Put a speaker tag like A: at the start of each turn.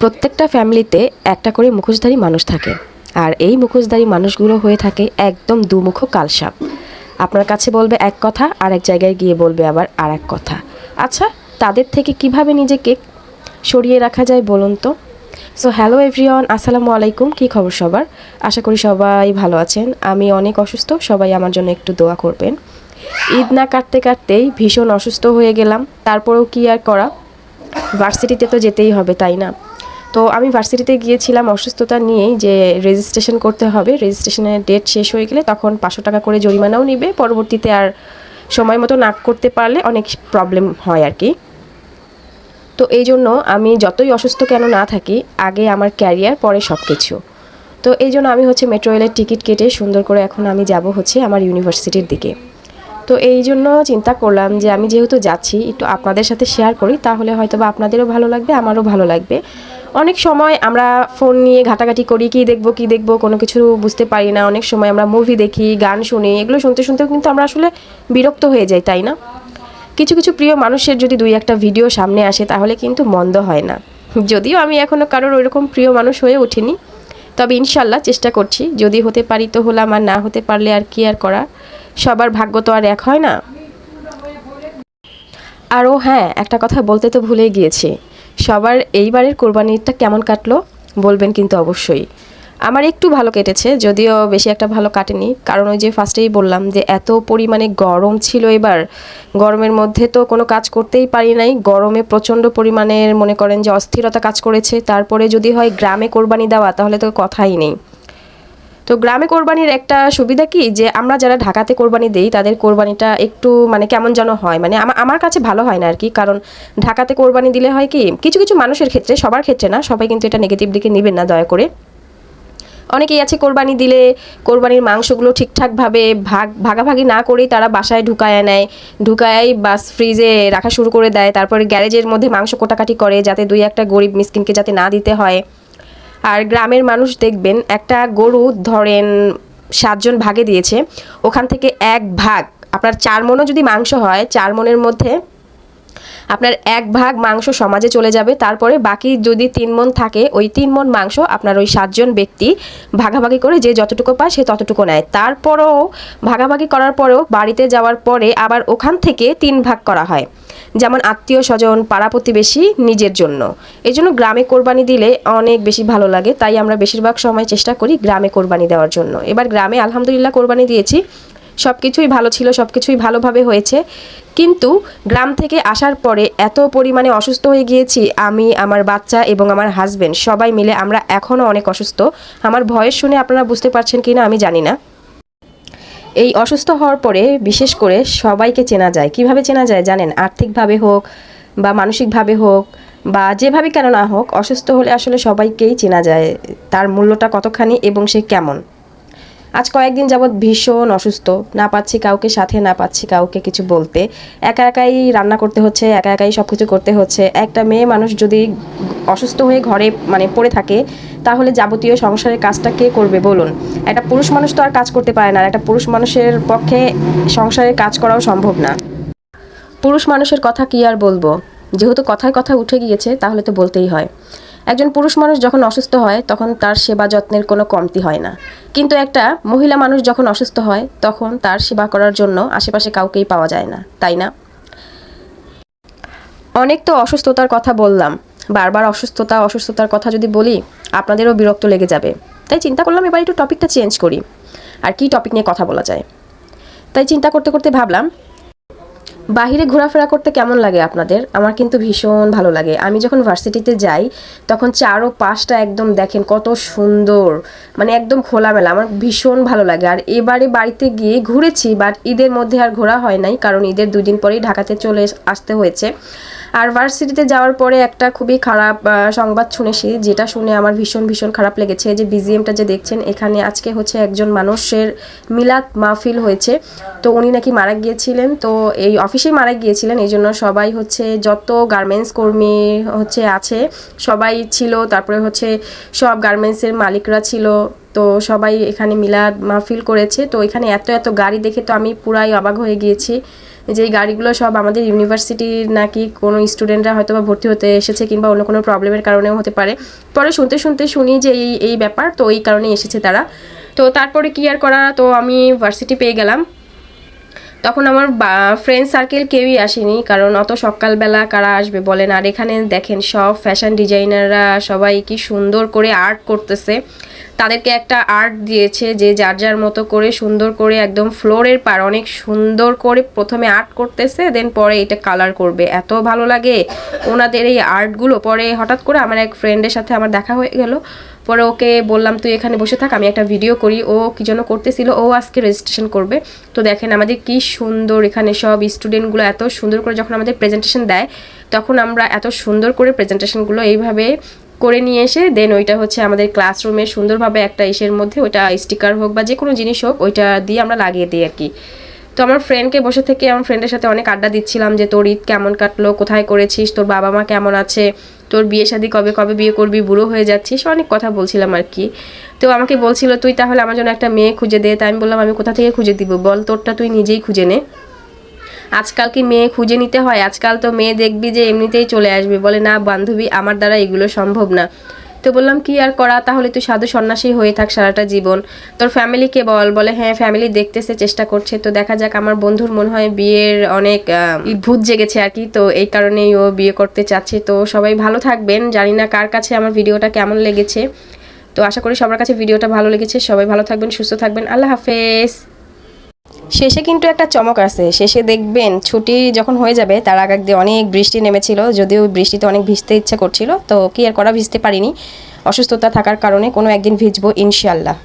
A: প্রত্যেকটা ফ্যামিলিতে একটা করে মুখোশধারী মানুষ থাকে। আর এই মুখোশধারী মানুষগুলো হয়ে থাকে একদম দুমুখ কালসাপ। আপনার কাছে বলবে এক কথা আর এক জায়গায় গিয়ে বলবে আবার আর এক কথা। আচ্ছা তাদের থেকে কীভাবে নিজেকে সরিয়ে রাখা যায় বলুন তো? সো হ্যালো এভরিওয়ান আসসালামু আলাইকুম, কী খবর সবার? আশা করি সবাই ভালো আছেন। আমি অনেক অসুস্থ, সবাই আমার জন্য একটু দোয়া করবেন। ঈদ না কাটতে কাটতেই ভীষণ অসুস্থ হয়ে গেলাম। তারপরেও কি আর করা? ভার্সিটিতে তো যেতেই হবে, তাই না? তো আমি ভার্সিটিতে গিয়েছিলাম অসুস্থতা নিয়েই যে রেজিস্ট্রেশন করতে হবে। রেজিস্ট্রেশনের ডেট শেষ হয়ে গেলে তখন পাঁচশো টাকা করে জরিমানাও নিবে। পরবর্তীতে আর সময় মতো না করতে পারলে অনেক প্রবলেম হয় আর কি। তো এই জন্য আমি যতই অসুস্থ কেন না থাকি, আগে আমার ক্যারিয়ার পরে সব কিছু তো এই জন্য আমি হচ্ছে মেট্রো রেলের টিকিট কেটে সুন্দর করে এখন আমি যাব হচ্ছে আমার ইউনিভার্সিটির দিকে। তো এই জন্য চিন্তা করলাম যে আমি যেহেতু যাচ্ছি, একটু আপনাদের সাথে শেয়ার করি, তাহলে হয়তো বা আপনাদেরও ভালো লাগবে, আমারও ভালো লাগবে। অনেক সময় আমরা ফোন নিয়ে ঘাটাঘাটি করি, কি দেখব কি দেখব, কোনো কিছু বুঝতে পারি না। অনেক সময় আমরা মুভি দেখি, গান শুনি, এগুলো শুনতে শুনতেও কিন্তু আমরা আসলে বিরক্ত হয়ে যাই, তাই না? কিছু কিছু প্রিয় মানুষের যদি দুই একটা ভিডিও সামনে আসে, তাহলে কিন্তু মন্দ হয় না। যদিও আমি এখনও কারোর ওইরকম প্রিয় মানুষ হয়ে ওঠিনি তবে ইনশাল্লাহ চেষ্টা করছি। যদি হতে পারি তো হলাম, আর না হতে পারলে আর কি আর করা? সবার ভাগ্য তো আর এক, হয় না? আরও হ্যাঁ একটা কথা বলতে তো ভুলে গিয়েছি। সবার এইবারের কোরবানিটা কেমন কাটলো বলবেন কিন্তু অবশ্যই। আমার একটু ভালো কেটেছে, যদিও বেশি একটা ভালো কাটেনি। কারণ ওই যে ফার্স্টেই বললাম যে, এত পরিমাণে গরম ছিল এবার। গরমের মধ্যে তো কোনো কাজ করতেই পারি নাই। গরমে প্রচণ্ড পরিমাণের মনে করেন যে, অস্থিরতা কাজ করেছে। তারপরে যদি হয় গ্রামে কোরবানি দেওয়া, তাহলে তো কথাই নেই। তো গ্রামে কোরবানির একটা সুবিধা কি? যে আমরা যারা ঢাকাতে কোরবানি দেই, তাদের কোরবানিটা একটু মানে কেমন যেন হয়। মানে আমার কাছে ভালো হয় না আর কি কারণ ঢাকাতে কোরবানি দিলে হয় কি, কিছু কিছু মানুষের ক্ষেত্রে, সবার ক্ষেত্রে না, সবাই কিন্তু এটা নেগেটিভ দিকে নেবেন না, দয়া করে। অনেকেই আছে কোরবানি দিলে কোরবানির মাংসগুলো ঠিকঠাকভাবে ভাগ, ভাগাভাগি না করেই তারা বাসায় ঢুকায় নেয়। ঢুকায় বাস ফ্রিজে রাখা শুরু করে দেয়। তারপরে গ্যারেজের মধ্যে মাংস কোটাকাটি করে, যাতে দুই একটা গরিব মিসকিনকে যাতে না দিতে হয়। আর গ্রামের মানুষ দেখবেন, একটা গরু ধরেন সাতজন ভাগে দিয়েছে, ওখান থেকে এক ভাগ। আপনার চার মনও যদি মাংস হয়, চার মনের মধ্যে আপনার এক ভাগ মাংস সমাজে চলে যাবে। তারপরে বাকি যদি তিন মন থাকে, ওই তিন মন মাংস আপনার ওই সাতজন ব্যক্তি ভাগাভাগি করে যে যতটুকু পায় সে ততটুকু নেয়। তারপরেও ভাগাভাগি করার পরেও বাড়িতে যাওয়ার পরে আবার ওখান থেকে তিন ভাগ করা হয়। যেমন আত্মীয় স্বজন, পাড়া প্রতিবেশী নিজের জন্য। এই জন্য গ্রামে কোরবানি দিলে অনেক বেশি ভালো লাগে। তাই আমরা বেশিরভাগ সময় চেষ্টা করি গ্রামে কোরবানি দেওয়ার জন্য। এবার গ্রামে আলহামদুলিল্লাহ কোরবানি দিয়েছি। সব কিছুই ভালো ছিল সব কিছুই ভালোভাবে হয়েছে। কিন্তু গ্রাম থেকে আসার পরে এত পরিমাণে অসুস্থ হয়ে গিয়েছি, আমি, আমার বাচ্চা এবং আমার হাজবেন্ড সবাই মিলে আমরা এখনও অনেক অসুস্থ। আমার ভয়েস শুনে আপনারা বুঝতে পারছেন কি না আমি জানি না। এই অসুস্থ হওয়ার পরে বিশেষ করে সবাইকে চেনা যায়। কীভাবে চেনা যায় জানেন? আর্থিকভাবে হোক বা মানসিকভাবে হোক বা যেভাবে কেন না হোক, অসুস্থ হলে আসলে সবাইকেই চেনা যায়, তার মূল্যটা কতখানি এবং সে কেমন। আজ কয়েকদিন যাবৎ ভীষণ অসুস্থ। না পাচ্ছি কাউকে সাথে, না পাচ্ছি কাউকে কিছু বলতে। একা একাই রান্না করতে হচ্ছে, একা একাই সব কিছু করতে হচ্ছে। একটা মেয়ে মানুষ যদি অসুস্থ হয়ে ঘরে মানে পড়ে থাকে, তাহলে যাবতীয় সংসারের কাজটা কে করবে বলুন? একটা পুরুষ মানুষ তো আর কাজ করতে পারে না একটা পুরুষ মানুষের পক্ষে সংসারের কাজ করাও সম্ভব না। পুরুষ মানুষের কথা কি আর বলব? যেহেতু কথায় কথা উঠে গিয়েছে, তাহলে তো বলতেই হয়। একজন পুরুষ মানুষ যখন অসুস্থ হয়, তখন তার সেবা যত্নের কোনো কমতি হয় না। কিন্তু একটা মহিলা মানুষ যখন অসুস্থ হয়, তখন তার সেবা করার জন্য আশেপাশে কাউকেই পাওয়া যায় না। তাই না? অনেক তো অসুস্থতার কথা বললাম। বারবার অসুস্থতা, অসুস্থতার কথা যদি বলি, আপনাদেরও বিরক্ত লেগে যাবে। তাই চিন্তা করলাম এবার একটু টপিকটা চেঞ্জ করি। আর কি টপিক নিয়ে কথা বলা যায়? তাই চিন্তা করতে করতে ভাবলাম বাহিরে ঘোরাফেরা করতে কেমন লাগে আপনাদের? আমার কিন্তু ভীষণ ভালো লাগে। আমি যখন ভার্সিটিতে যাই, তখন চারো পাঁচটা একদম দেখেন কত সুন্দর মানে একদম খোলামেলা। আমার ভীষণ ভালো লাগে। আর এবারে বাড়িতে গিয়ে ঘুরেছি বাট ঈদের মধ্যে আর ঘোরা হয় নাই, কারণ ঈদের দুদিন পরেই ঢাকাতে চলে আসতে হয়েছে। আর ভার্সিটিতে যাওয়ার পরে একটা খুবই খারাপ সংবাদ শুনেছি, যেটা শুনে আমার ভীষণ ভীষণ খারাপ লেগেছে। যে বিজিএমটা যে দেখছেন, এখানে আজকে হচ্ছে একজন মানুষের মিলাদ মাহফিল হয়েছে। তো উনি নাকি মারা গিয়েছিলেন। তো এই অফিসেই মারা গিয়েছিলেন, এই জন্য সবাই হচ্ছে যত গার্মেন্টস কর্মী হচ্ছে আছে, সবাই ছিল, তারপরে হচ্ছে সব গার্মেন্টসের মালিকরা ছিল। তো সবাই এখানে মিলাদ মাহফিল করেছে। তো এখানে এত এত গাড়ি দেখে তো আমি পুরাই অবাক হয়ে গিয়েছি। যে এই গাড়িগুলো সব আমাদের ইউনিভার্সিটির নাকি কোনো স্টুডেন্টরা হয়তো বা ভর্তি হতে এসেছে কিংবা অন্য কোনো প্রবলেমের কারণেও হতে পারে। পরে শুনতে শুনতে শুনি যে এই এই ব্যাপার, তো এই কারণেই এসেছে তারা। তো তারপরে কি আর করা তো আমি ভার্সিটি পেয়ে গেলাম। তখন আমার ফ্রেন্ড সার্কেল কেউই আসেনি, কারণ অত সকালবেলা কারা আসবে বলেন। আর এখানে দেখেন সব ফ্যাশন ডিজাইনাররা সবাই কি সুন্দর করে আর্ট করতেছে। তাদেরকে একটা আর্ট দিয়েছে যে যার যার মতো করে সুন্দর করে একদম ফ্লোরের পার অনেক সুন্দর করে প্রথমে আর্ট করতেছে দেন পরে এটা কালার করবে। এত ভালো লাগে ওনাদের এই আর্টগুলো পরে হঠাৎ করে আমার এক ফ্রেন্ডের সাথে আমার দেখা হয়ে গেল। পরে ওকে বললাম, তুই এখানে বসে থাক, আমি একটা ভিডিও করি। ও কি যেন করতেছিল, ও আজকে রেজিস্ট্রেশন করবে। তো দেখেন আমাদের কি সুন্দর এখানে সব স্টুডেন্টগুলো এত সুন্দর করে যখন আমাদের প্রেজেন্টেশন দেয়, তখন আমরা এত সুন্দর করে প্রেজেন্টেশনগুলো এইভাবে করে নিয়ে এসে দেন ওইটা হচ্ছে আমাদের ক্লাসরুমে সুন্দরভাবে একটা ইসের মধ্যে ওইটা স্টিকার হোক বা যে কোনো জিনিস হোক, ওইটা দিয়ে আমরা লাগিয়ে দিই আর কি তো আমার ফ্রেন্ডকে বসে থেকে আমার ফ্রেন্ডের সাথে অনেক আড্ডা দিচ্ছিলাম যে, তোর ঈদ কেমন কাটলো? কোথায় করেছিস? তোর বাবা মা কেমন আছে? তোর বিয়ে শাদি কবে কবে বিয়ে করবি? বুড়ো হয়ে যাচ্ছিস? অনেক কথা বলছিলাম আর কি তো আমাকে বলছিল, তুই তাহলে আমার জন্য একটা মেয়ে খুঁজে দে। তাই আমি বললাম, আমি কোথা থেকে খুঁজে দিব? বল, তোরটা তুই নিজেই খুঁজে নে। আজকাল কি মেয়ে খুঁজে নিতে হয়। আজকাল তো মেয়ে দেখবি যে এমনিতেই চলে আসবে। বলে, না বান্ধবী, আমার দ্বারা এগুলো সম্ভব না। তো বললাম, কি আর করা? তাহলে তুই সাধু সন্ন্যাসী হয়ে থাক সারাটা জীবন। তোর ফ্যামিলিকে বল? বলে হ্যাঁ ফ্যামিলি দেখতেছে, চেষ্টা করছে। তো দেখা যাক, আমার বন্ধুর মনে হয় বিয়ের অনেক ভূত জেগেছে আর কি। তো এই কারণেই ও বিয়ে করতে চাচ্ছে। তো সবাই ভালো থাকবেন। জানি না কার কাছে আমার ভিডিওটা কেমন লেগেছে। তো আশা করি সবার কাছে ভিডিওটা ভালো লেগেছে। সবাই ভালো থাকবেন, সুস্থ থাকবেন। আল্লাহ হাফেজ। শেষে কিন্তু একটা চমক আছে। শেষে দেখবেন ছুটি যখন হয়ে যাবে, তার আগ দিয়ে অনেক বৃষ্টি নেমেছিল, যদিও বৃষ্টিতে অনেক ভিজতে ইচ্ছা করছিল, তো কি আর করা, ভিজতে পারিনি। অসুস্থতা থাকার কারণে কোনো একদিন ভিজবো ইনশাল্লাহ